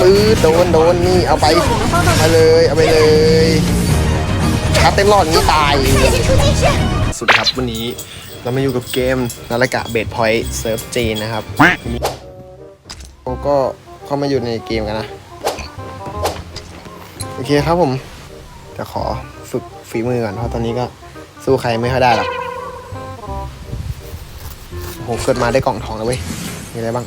ปื้อโดนโดนนี่เอาไปเอาเลยเอาไปเลยคาร์จเต็มรอดนี่ตายสุดครับวันนี้เรามาอยู่กับเกมนารากะเบดพอยต์เซิร์ฟจีนนะครับโอ้ก็เข้ามาอยู่ในเกมกันนะ โอเคครับผมจะขอฝึกฝีมือก่อนเพราะตอนนี้ก็สู้ใครไม่ค่อยได้หรอกโหเกิดมาได้กล่องทองแล้วเว้ยมีอะไรบ้าง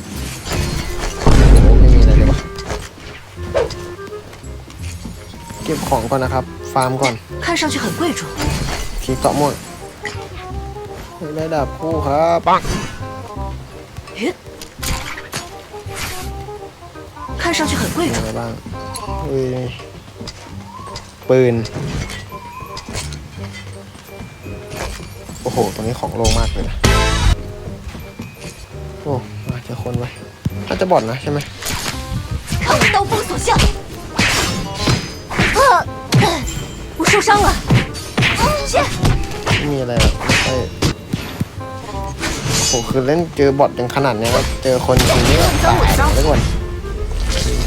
เก็บของก่อนนะครับ ฟาร์มก่อน 看上去很贵重。 ทีเกาะม่วงเฮ้ยได้ดาบคู่ครับปัง 看上去很贵 มี 重 อะไร，บ้างเฮ้ยปืน โอ้โห ตรงนี้ของโลงมากเลยนะ โอ้มาเจอคนไว้น่าจะบอดนะใช่ไหม 看我刀锋所向。 啊，我受伤了。切， ไม่มีอะไรหรอกใช่โอ้โหคือเล่นเจอบอทอย่างขนาดเนี้ยแล้วเจอคนจริงนี่ก็ตายแล้วก่อน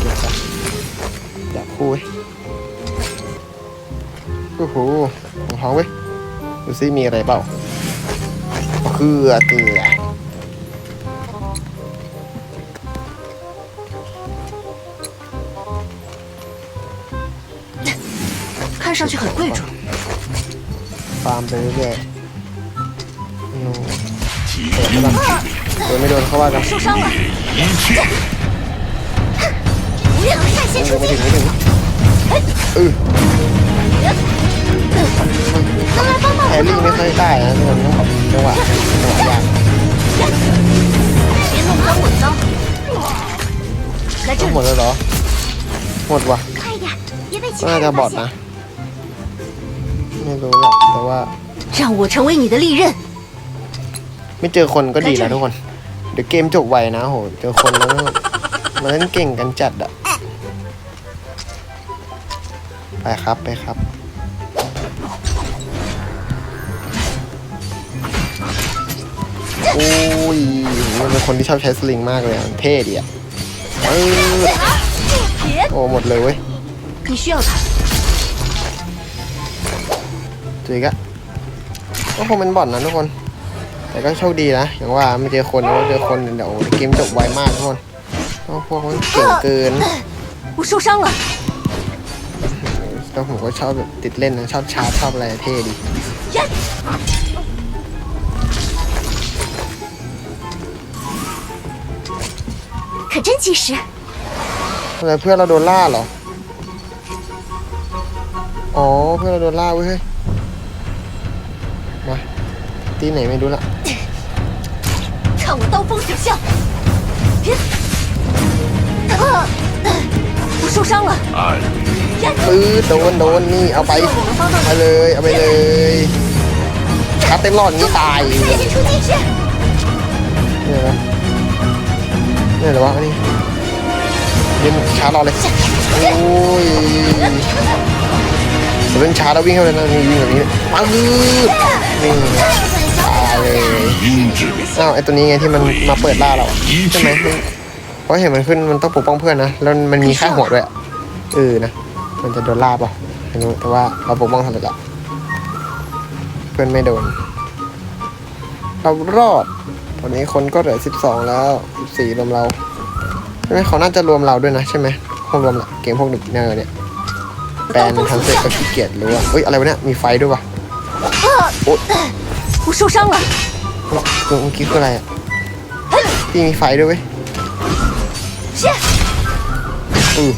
เก็บซะดาบคู่เว้ยโอ้โหของท้องเว้ย ดูซิมีอะไรเปล่าเกลือเกลือ 上去很贵重。 ฟาร์มไปเรื่อยๆนูเปิดไม่ได้โดนไม่โดนเขาว่ากัน 受伤了，一切不要率先 โอ้ 出 ไม่ 击 ถึง。ไม่ถึงเออ 能来帮帮 แฮ 我 ร์รี่ 吗 ไม่ค่อยได้นะทุกคนต้องแบบจังหวะจังหวะยาก 别弄脏我的刀。来这 ต้อง 里 หมด，แล้วเหรอ หมดว่ะ 快一点，别被其 น่า 他 จะ 人 บอ 发 ด 现 นะ。 ไม่รู้แหละแต่ว่า 让我成为你的利刃。 ไม่เจอคนก็ดีแล้วทุกคน เดี๋ยวเกมจบไวนะโห เจอคนแล้วก็มันเล่นเก่งกันจัดอะไปครับไปครับ โอ้ยมันเป็นคนที่ชอบใช้สลิงมากเลยอะเท่ดีอะเออ 别， โอ้หมดเลยเว้ย 你需要它。 จุยกะก็คงเป็นบอทนะทุกคน แต่ก็โชคดีนะ อย่างว่าไม่เจอคนแล้วเจอคนเดี๋ยวเกมจบไวมากทุกคนเพราะพวกมันเก่งเกิน 我受伤了， แล้วผมก็ชอบแบบติดเล่นนะชอบชาร์จชอบอะไรเท่ดี 呀，可真及时。 อะไรเพื่อนเราโดนล่าเหรอ อ๋อเพื่อนเราโดนล่าเว้ย เฮ้ยมาตีไหนไม่รู้ละ 看我刀锋所向！别，啊，我受伤了。暗呀， ปื้อโดนโดนนี่เอาไป 我能帮到 เอา 你。 เลยเอาไปเลยชาร์จเต็มหลอดอย่างนี้ตาย 率先出击时， เนี่ยนะเนี่ยเหรอวะอันนี้เล่นชาร์จรอเลย โอ้ยเล่นชาร์จแล้ววิ่งเข้าไปนะนี่วิ่งแบบนี้ปัง นี่ตายเลย音之อ้าวไอตัวนี้ไงที่มันมาเปิดล่าเราอะใช่ไหมเพราะเห็นมันขึ้นมันต้องปกป้องเพื่อนนะแล้วมันมีค่าหัวด้วยอะเออนะมันจะโดนล่าเปล่ะไม่รู้แต่ว่าเราปกป้องสำเร็จละเพื่อนไม่โดน เรารอด ตอนนี้คนก็เหลือสิบสองแล้วสิบสี่รวมเราใช่ไหมเขาน่าจะรวมเราด้วยนะใช่ไหมคงรวมแหละเกมพวกดึกเนอร์เนี่ยแปลนทำเสร็จก็ขี้เกียจรู้ว่าเฮ้ยอะไรวะเนี่ยมีไฟด้วยวะ โอ๊ย 我受伤了。 เมื่อกี้คืออะไรอ่ะที่มีไฟด้วยเว้ย 是， อือ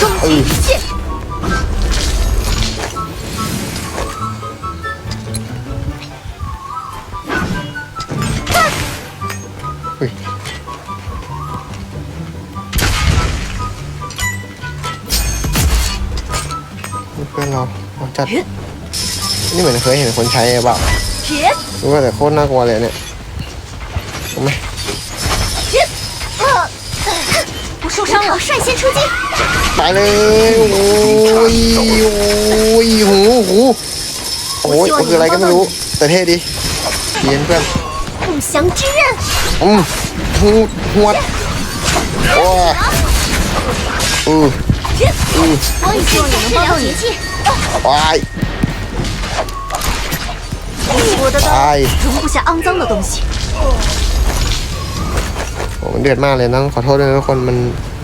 终极一切。 เฮ้ยนี่เพื่อนเราเราจัด นี่เหมือนเคยเห็นคนใช้หรือเปล่า 别， รู้ว่าแต่โคตรน่ากลัวเลยเนี่ยถูกไหม 别，啊，我受伤了，率先出击。 ไปเลยโอ้ยโอ้ยหูหูโอ้ยมันคืออะไรก็ไม่รู้ แต่เท่ดีเย็นเพื่อน 共襄之刃， อืมหูหัวดโอ้ย อือ 我已经治疗结界， วาย 我的 ตาย 刀容不下肮脏的东西。 โอ้มันเดือดมากเลยต้องขอโทษด้วยนะทุกคนมัน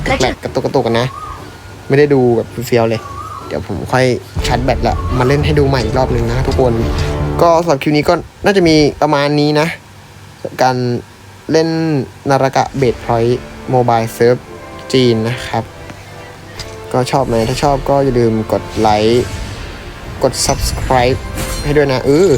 แปลกๆกระตุกกระตุกกันนะ ไม่ได้ดูแบบเฟียวๆเลย เดี๋ยวผมค่อยชาร์จแบตละมาเล่นให้ดูใหม่อีกรอบหนึ่งนะทุกคน ก็สำหรับคลิปนี้ก็น่าจะมีประมาณนี้นะ การเล่นนารากะเบดพอยต์โมบายเซิร์ฟจีนนะครับ ก็ชอบไหมถ้าชอบก็อย่าลืมกดไลค์ กด subscribe ให้ด้วยนะเออ